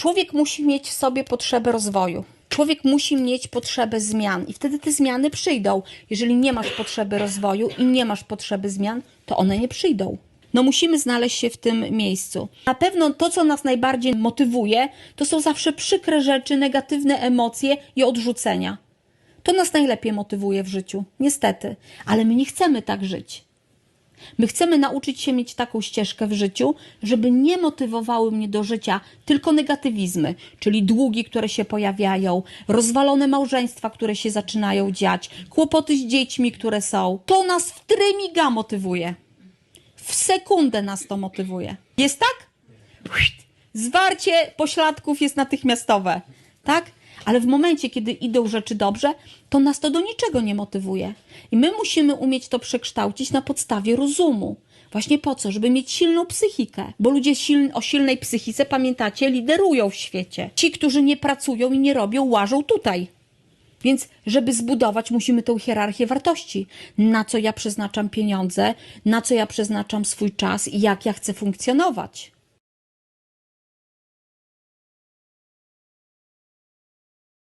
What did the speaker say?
Człowiek musi mieć w sobie potrzebę rozwoju. Człowiek musi mieć potrzebę zmian i wtedy te zmiany przyjdą. Jeżeli nie masz potrzeby rozwoju i nie masz potrzeby zmian, to one nie przyjdą. No musimy znaleźć się w tym miejscu. Na pewno to, co nas najbardziej motywuje, to są zawsze przykre rzeczy, negatywne emocje i odrzucenia. To nas najlepiej motywuje w życiu, niestety, ale my nie chcemy tak żyć. My chcemy nauczyć się mieć taką ścieżkę w życiu, żeby nie motywowały mnie do życia tylko negatywizmy, czyli długi, które się pojawiają, rozwalone małżeństwa, które się zaczynają dziać, kłopoty z dziećmi, które są. To nas w trymiga motywuje. W sekundę nas to motywuje. Jest tak? Zwarcie pośladków jest natychmiastowe, tak? Ale w momencie, kiedy idą rzeczy dobrze, to nas to do niczego nie motywuje. I my musimy umieć to przekształcić na podstawie rozumu. Właśnie po co? Żeby mieć silną psychikę. Bo ludzie siln- o silnej psychice, pamiętacie, liderują w świecie. Ci, którzy nie pracują i nie robią, łażą tutaj. Więc, żeby zbudować, musimy tą hierarchię wartości. Na co ja przeznaczam pieniądze, na co ja przeznaczam swój czas i jak ja chcę funkcjonować.